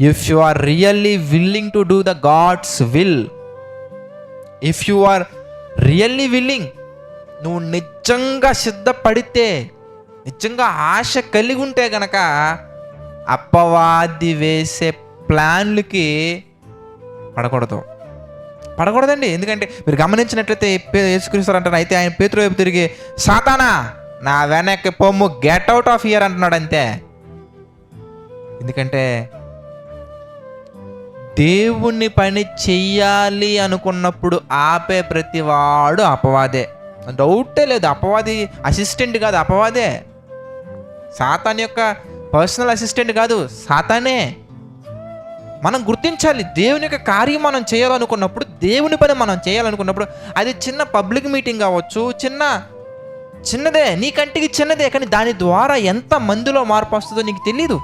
If you are really willing to do the God's will if you are really willing నువ్వు నిజంగా సిద్ధపడితే నిజంగా ఆశ కలిగి ఉంటే గనక అప్పవాది వేసే ప్లాన్లకి పడకూడదు. పడకూడదండి. ఎందుకంటే మీరు గమనించినట్లయితే యేసుక్రీస్తారు అంటారు అయితే ఆయన పేతురు వైపు తిరిగి సాతానా నా వెనక్కి పొమ్ము గెట్ అవుట్ ఆఫ్ ఇయర్ అంటున్నాడు అంతే ఎందుకంటే దేవుణ్ణి పని చెయ్యాలి అనుకున్నప్పుడు ఆపే ప్రతివాడు అపవాదే. డౌటే లేదు అపవాది అసిస్టెంట్ కాదు అపవాదే. సాతాన్ యొక్క పర్సనల్ అసిస్టెంట్ కాదు సాతానే. మనం గుర్తించాలి దేవుని యొక్క కార్యం మనం చేయాలనుకున్నప్పుడు దేవుని పని మనం చేయాలనుకున్నప్పుడు అది చిన్న పబ్లిక్ మీటింగ్ కావచ్చు చిన్న చిన్నదే నీ కంటికి చిన్నదే కానీ దాని ద్వారా ఎంత మందిలో మార్పు వస్తుందో నీకు తెలియదు